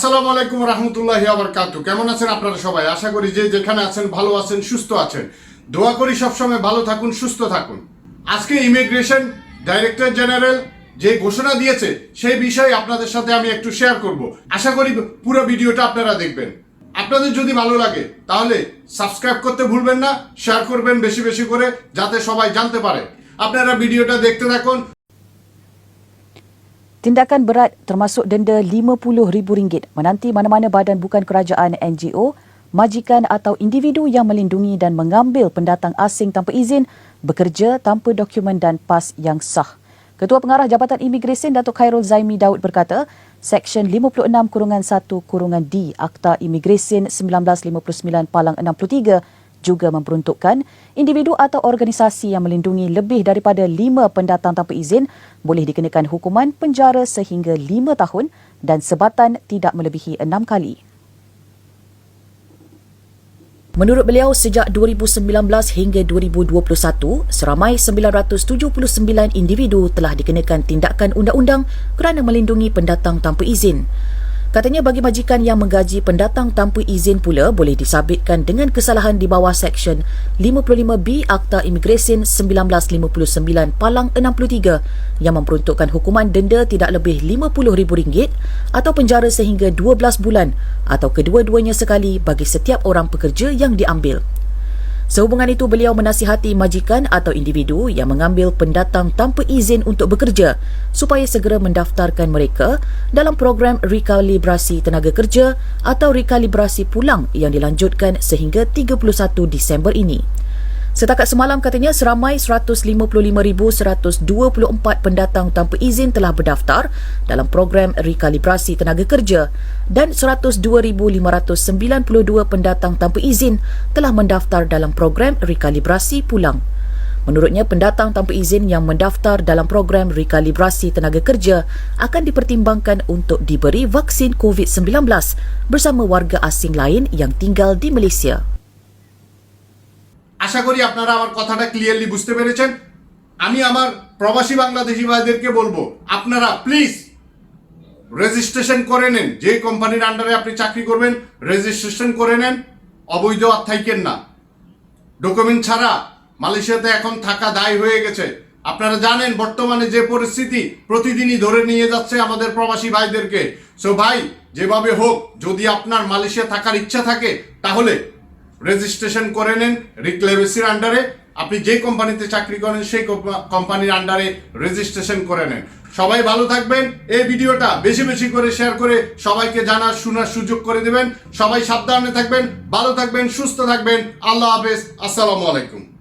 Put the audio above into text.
আসসালামু আলাইকুম রহমতুল্লাহি আবরকাতু কেমন আছেন আপনারা সবাই? আশা করি যে যেখানে আছেন ভালো আছেন, সুস্থ আছেন। দোয়া করি সবসময় ভালো থাকুন, সুস্থ থাকুন। আজকে ইমিগ্রেশন ডাইরেক্টর জেনারেল যে ঘোষণা দিয়েছে, সেই বিষয়ে আপনাদের সাথে আমি একটু শেয়ার করব। আশা করি পুরো ভিডিওটা আপনারা দেখবেন। আপনাদের যদি ভালো লাগে, তাহলে সাবস্ক্রাইব করতে ভুলবেন না শেয়ার করবেন বেশি বেশি করে, যাতে সবাই জানতে পারে। আপনারা ভিডিওটা দেখতে থাকুন। Tindakan berat termasuk denda RM50,000 menanti mana-mana badan bukan kerajaan NGO, majikan atau individu yang melindungi dan mengambil pendatang asing tanpa izin bekerja tanpa dokumen dan pas yang sah. Ketua Pengarah Jabatan Imigresen Datuk Khairul Zaimi Daud berkata, Seksyen 56 kurungan 1 kurungan D Akta Imigresen 1959 Palang 63 juga memperuntukkan individu atau organisasi yang melindungi lebih daripada lima pendatang tanpa izin boleh dikenakan hukuman penjara sehingga lima tahun dan sebatan tidak melebihi enam kali. Menurut beliau, sejak 2019 hingga 2021, seramai 979 individu telah dikenakan tindakan undang-undang kerana melindungi pendatang tanpa izin. Katanya bagi majikan yang menggaji pendatang tanpa izin pula boleh disabitkan dengan kesalahan di bawah Seksyen 55B Akta Imigresen 1959 Palang 63 yang memperuntukkan hukuman denda tidak lebih RM50,000 atau penjara sehingga 12 bulan atau kedua-duanya sekali bagi setiap orang pekerja yang diambil. Sehubungan itu, beliau menasihati majikan atau individu yang mengambil pendatang tanpa izin untuk bekerja supaya segera mendaftarkan mereka dalam program rekalibrasi tenaga kerja atau rekalibrasi pulang yang dilanjutkan sehingga 31 Disember ini. Setakat semalam katanya seramai 155,124 pendatang tanpa izin telah berdaftar dalam program rekalibrasi tenaga kerja dan 102,592 pendatang tanpa izin telah mendaftar dalam program rekalibrasi pulang. Menurutnya, pendatang tanpa izin yang mendaftar dalam program rekalibrasi tenaga kerja akan dipertimbangkan untuk diberi vaksin COVID-19 bersama warga asing lain yang tinggal di Malaysia. আশা করি আপনারা আমার কথাটা ক্লিয়ারলি বুঝতে পেরেছেন। আমি আমার প্রবাসী বাংলাদেশি ভাইদেরকে বলব, আপনারা প্লিজ রেজিস্ট্রেশন করে নেন। যে কোম্পানির আন্ডারে আপনি চাকরি করবেন রেজিস্ট্রেশন করে নেন। অবৈধ অর্থাইকেন না। ডকুমেন্ট ছাড়া মালয়েশিয়াতে এখন থাকা দায় হয়ে গেছে। আপনারা জানেন, বর্তমানে যে পরিস্থিতি প্রতিদিনই ধরে নিয়ে যাচ্ছে আমাদের প্রবাসী ভাইদেরকে। সো ভাই, যেভাবে হোক, যদি আপনার মালয়েশিয়া থাকার ইচ্ছা থাকে, তাহলে রেজিস্ট্রেশন করে নেন রিক্লেমেসির আন্ডারে। আপনি যে কোম্পানিতে চাকরি করেন, সেই কোম্পা- কোম্পানির আন্ডারে রেজিস্ট্রেশন করে নেন। সবাই ভালো থাকবেন। এই ভিডিওটা বেশি বেশি করে শেয়ার করে সবাইকে জানার, শোনার সুযোগ করে দেবেন। সবাই সাবধানে থাকবেন, ভালো থাকবেন, সুস্থ থাকবেন। আল্লাহ হাফেজ। আসসালামু আলাইকুম।